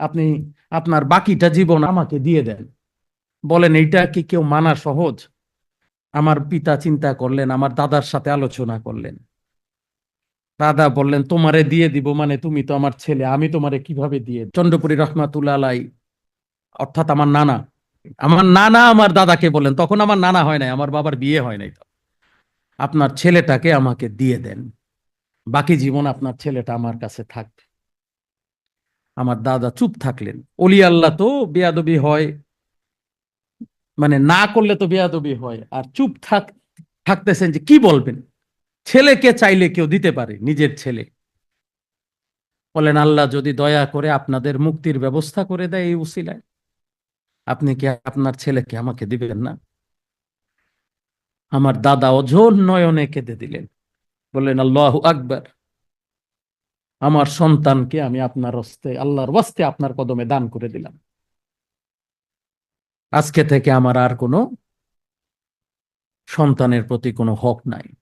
আপনি আপনার বাকিটা জীবন আমাকে দিয়ে দেন। বলেন, এইটা কি কেউ মানা সহজ? আমার পিতা চিন্তা করলেন, আমার দাদার সাথে আলোচনা করলেন। দাদা বললেন, তোমারে দিয়ে দিব মানে তুমি তো আমার ছেলে, আমি তোমারে কীভাবে দিয়ে চন্দ্রপুরী রহমাতুল্লাহ আলাই অর্থাৎ আমার নানা আমার নানা আমার দাদাকে বললেন তখন আমার নানা হয় নাই, আমার বাবার বিয়ে হয় নাই তো। আপনার ছেলেটাকে আমাকে দিয়ে দেন, বাকি জীবন আপনার ছেলেটা আমার কাছে থাকবে। আমার দাদা চুপ থাকলেন। অলি আল্লাহ তো বেয়াদবি হয় মানে না করলে তো বেয়াদবি হয়। আর চুপ থাক, থাকতেছেন যে কি বলবেন? ছেলেকে চাইলে কেউ দিতে পারে, নিজের ছেলে। বলেন, আল্লাহ যদি দয়া করে আপনাদের মুক্তির ব্যবস্থা করে দেয় এই উসিলায়। আপনি কি আপনার ছেলেকে আমাকে দিবেন না? আমার দাদা অঝোর নয়নে কেঁদে দিলেন। বললেন আল্লাহ আকবার। আমার সন্তানকে আমি আপনার হস্তে, আল্লাহর হস্তে আপনার কদমে দান করে দিলাম। আজকে থেকে আমার আর কোনো সন্তানের প্রতি কোনো হক নাই।